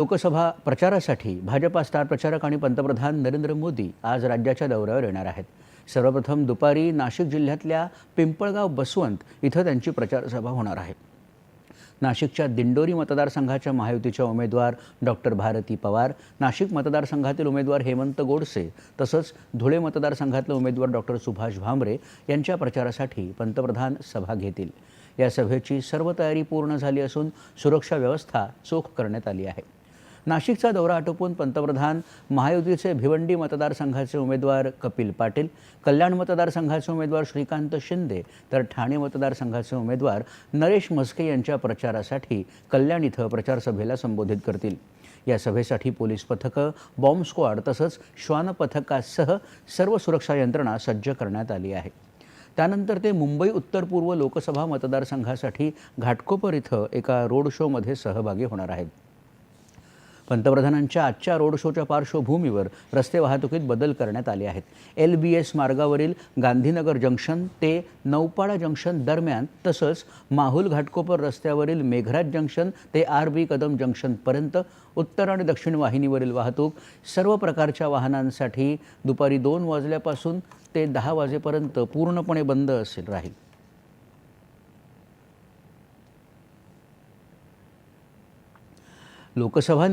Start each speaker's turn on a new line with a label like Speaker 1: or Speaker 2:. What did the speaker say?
Speaker 1: लोकसभा प्रचारासाठी भाजपा स्टार प्रचारक आणि पंतप्रधान नरेंद्र मोदी आज राज्याच्या दौऱ्यावर येणार आहेत. सर्वप्रथम दुपारी नाशिक जिल्ह्यातल्या पिंपळगाव बसवंत इथं त्यांची प्रचारसभा होणार आहे. नाशिकच्या दिंडोरी मतदारसंघाच्या महायुतीच्या उमेदवार डॉक्टर भारती पवार नाशिक मतदारसंघातील उमेदवार हेमंत गोडसे तसंच धुळे मतदारसंघातले उमेदवार डॉक्टर सुभाष भामरे यांच्या प्रचारासाठी पंतप्रधान सभा घेतील. या सभेची सर्व तयारी पूर्ण झाली असून सुरक्षा व्यवस्था चोख करण्यात आली आहे. नाशिकचा दौरा आटोपून पंतप्रधान महायुतीचे भिवंडी मतदारसंघाचे उमेदवार कपिल पाटील कल्याण मतदारसंघाचे उमेदवार श्रीकांत शिंदे तर ठाणे मतदारसंघाचे उमेदवार नरेश म्हस्के यांच्या प्रचारासाठी कल्याण इथं प्रचारसभेला संबोधित करतील. या सभेसाठी पोलीस पथकं बॉम्ब स्क्वॉड तसंच श्वान पथकासह सर्व सुरक्षा यंत्रणा सज्ज करण्यात आली आहे. त्यानंतर ते मुंबई उत्तर पूर्व लोकसभा मतदारसंघासाठी घाटकोपर इथं एका रोड शोमध्ये सहभागी होणार आहेत. पंतप्रधानांच्या आजच्या रोड शोच्या पार्श्वभूमीवर रस्ते वाहतुकीत बदल करण्यात आले आहेत. एल बी एस मार्गावरील गांधीनगर जंक्शन ते नौपाडा जंक्शन दरम्यान तसंच माहुल घाटकोपर रस्त्यावरील मेघराज जंक्शन ते आर बी कदम जंक्शनपर्यंत उत्तर आणि दक्षिण वाहिनीवरील वाहतूक सर्व प्रकारच्या वाहनांसाठी दुपारी दोन वाजल्यापासून ते दहा वाजेपर्यंत पूर्णपणे बंद असेल राहील. लोकसभा